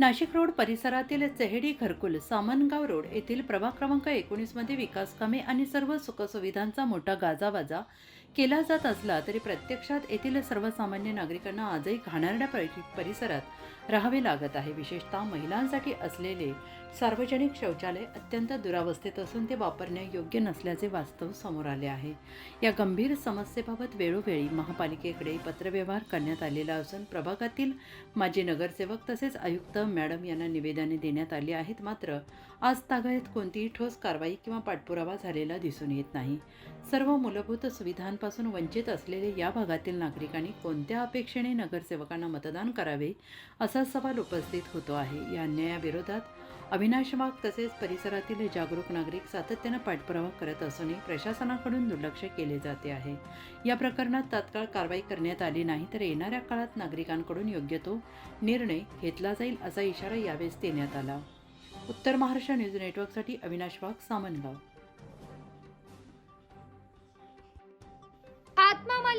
Nashik road परिसरातील चेहेडी घरकुल Samangaon road येथील प्रभाग क्रमांक एकोणीसमध्ये विकास कामे आणि सर्व सुखसुविधांचा मोठा गाजावाजा केला जात असला तरी प्रत्यक्षात येथील सर्वसामान्य नागरिकांना आजही घाणारड्या परिसरात राहावे लागत आहे. विशेषतः महिलांसाठी असलेले सार्वजनिक शौचालय अत्यंत दुरावस्थेत असून ते वापरण्यायोग्य नसल्याचे वास्तव समोर आले आहे. या गंभीर समस्येबाबत वेळोवेळी महापालिकेकडे पत्रव्यवहार करण्यात आलेला असून प्रभागातील माजी नगरसेवक तसेच आयुक्त मॅडम यांना निवेदने देण्यात आली आहेत. मात्र आज तागायत कोणतीही ठोस कारवाई किंवा पाठपुरावा झालेला दिसून येत नाही. सर्व मूलभूत सुविधांपासून वंचित असलेले या भागातील नागरिकांनी कोणत्या अपेक्षेने नगरसेवकांना मतदान करावे असा सवाल उपस्थित होतो आहे. या अन्यायाविरोधात अविनाश वाघ तसेच परिसरातील जागरूक नागरिक सातत्यानं पाठपुरावा करत असूनही प्रशासनाकडून दुर्लक्ष केले जाते आहे. या प्रकरणात तात्काळ कारवाई करण्यात आली नाही तर येणाऱ्या काळात नागरिकांकडून योग्य तो निर्णय घेतला जाईल असा इशारा यावेळेस देण्यात आला. उत्तर महाराष्ट्र न्यूज नेटवर्कसाठी अविनाश वाघ सामनगाव.